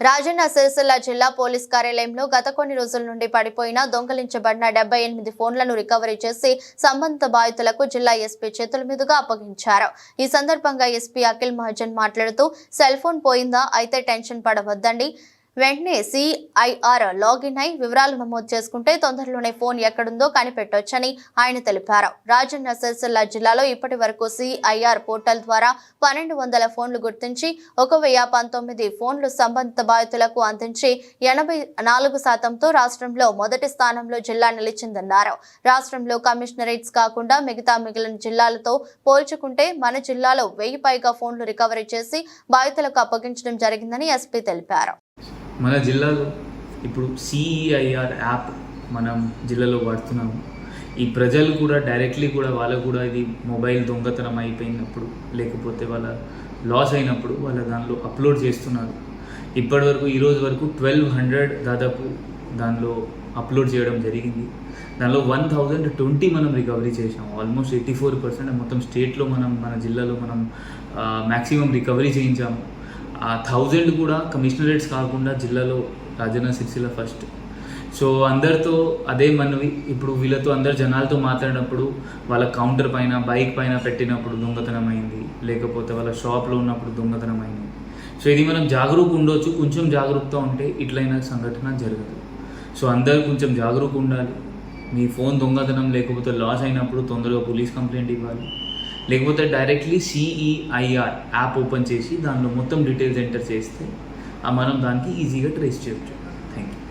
రాజన్న సిరిసిల్ల జిల్లా పోలీస్ కార్యాలయంలో గత కొన్ని రోజుల నుండి పడిపోయిన దొంగలించబడిన డెబ్బై ఎనిమిది ఫోన్లను రికవరీ చేసి సంబంధిత బాధితులకు జిల్లా ఎస్పీ చేతుల మీదుగా అప్పగించారు. ఈ సందర్భంగా ఎస్పీ అఖిల్ మహాజన్ మాట్లాడుతూ సెల్ ఫోన్ పోయిందా? అయితే టెన్షన్ పడవద్దండి. వెంటనే సిఐఆర్ లాగిన్ అయి వివరాలు నమోదు చేసుకుంటే తొందరలోనే ఫోన్ ఎక్కడుందో కనిపెట్టొచ్చని ఆయన తెలిపారు. రాజన్న సిరిసిల్ల జిల్లాలో ఇప్పటి వరకు సిఐఆర్ పోర్టల్ ద్వారా పన్నెండు వందల ఫోన్లు గుర్తించి ఒక వెయ్యి పంతొమ్మిది ఫోన్లు సంబంధిత బాధితులకు అందించి ఎనభై నాలుగు శాతంతో రాష్ట్రంలో మొదటి స్థానంలో జిల్లా నిలిచిందన్నారు. రాష్ట్రంలో కమిషనరేట్స్ కాకుండా మిగతా మిగిలిన జిల్లాలతో పోల్చుకుంటే మన జిల్లాలో వెయ్యి పైగా ఫోన్లు రికవరీ చేసి బాధితులకు అప్పగించడం జరిగిందని ఎస్పీ తెలిపారు. మన జిల్లాలో ఇప్పుడు సిఈఐఆర్ యాప్ మనం జిల్లాలో వాడుతున్నాము. ఈ ప్రజలు కూడా డైరెక్ట్లీ కూడా వాళ్ళకు కూడా ఇది మొబైల్ దొంగతనం అయిపోయినప్పుడు లేకపోతే వాళ్ళ లాస్ అయినప్పుడు వాళ్ళ దానిలో అప్లోడ్ చేస్తున్నారు. ఇప్పటివరకు వరకు ఈరోజు వరకు ట్వెల్వ్ హండ్రెడ్ దాదాపు దానిలో అప్లోడ్ చేయడం జరిగింది. దానిలో వన్ థౌజండ్ ట్వంటీ మనం రికవరీ చేసాం ఆల్మోస్ట్ ఎయిటీ ఫోర్ పర్సెంట్ మొత్తం స్టేట్లో మనం మన జిల్లాలో మనం మ్యాక్సిమం రికవరీ చేయించాము. ఆ థౌజండ్ కూడా కమిషనరేట్స్ కాకుండా జిల్లాలో రాజన్న సిరిసిల్ల ఫస్ట్ సో అందరితో అదే మనవి. ఇప్పుడు వీళ్ళతో అందరు జనాలతో మాట్లాడినప్పుడు వాళ్ళ కౌంటర్ పైన బైక్ పైన పెట్టినప్పుడు దొంగతనం అయింది. లేకపోతే వాళ్ళ షాప్లో ఉన్నప్పుడు దొంగతనం అయింది. సో ఇది మనం జాగరూక ఉండొచ్చు. కొంచెం జాగరూకత ఉంటే ఇట్లైన సంఘటన జరగదు. సో అందరు కొంచెం జాగరూక ఉండాలి. మీ ఫోన్ దొంగతనం లేకపోతే లాస్ అయినప్పుడు తొందరగా పోలీస్ కంప్లైంట్ ఇవ్వాలి. లేకపోతే డైరెక్ట్లీ సిఈఐఆర్ యాప్ ఓపెన్ చేసి దానిలో మొత్తం డీటెయిల్స్ ఎంటర్ చేస్తే మనం దానికి ఈజీగా ట్రేస్ చేయొచ్చు. Thank you